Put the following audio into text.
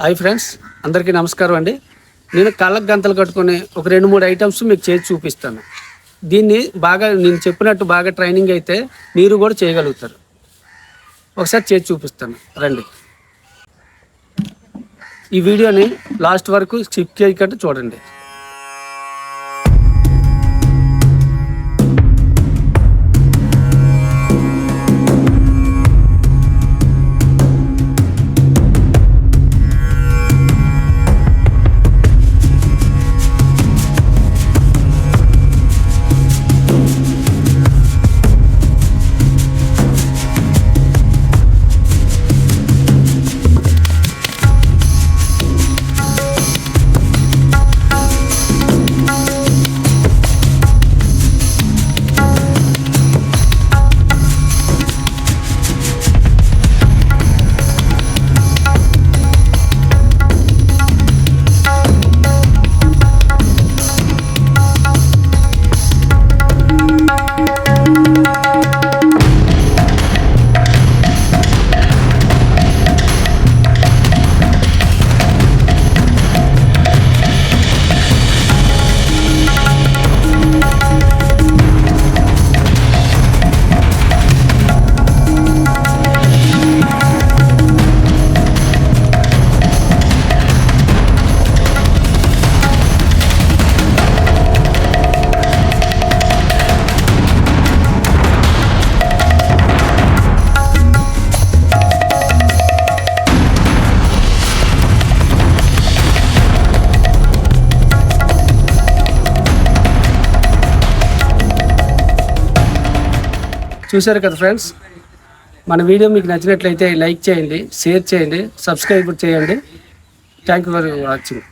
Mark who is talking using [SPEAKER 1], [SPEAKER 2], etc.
[SPEAKER 1] Hi friends అందరికీ నమస్కారం అండి. నేను కళ్ళకు గంతలు కట్టుకొని ఒక రెండు మూడు ఐటమ్స్ మీకు చేసి చూపిస్తాను. దీన్ని బాగా నేను చెప్పినట్టు బాగా ట్రైనింగ్ అయితే మీరు కూడా చేయగలుగుతారు. ఒకసారి చేసి చూపిస్తాను. రండి. ఈ వీడియోని లాస్ట్ వరకు స్కిప్ చేయకుండా చూడండి. చూశారు కదా ఫ్రెండ్స్? మన వీడియో మీకు నచ్చినట్లయితే లైక్ చేయండి షేర్ చేయండి సబ్స్క్రైబ్ చేయండి. Thank you for watching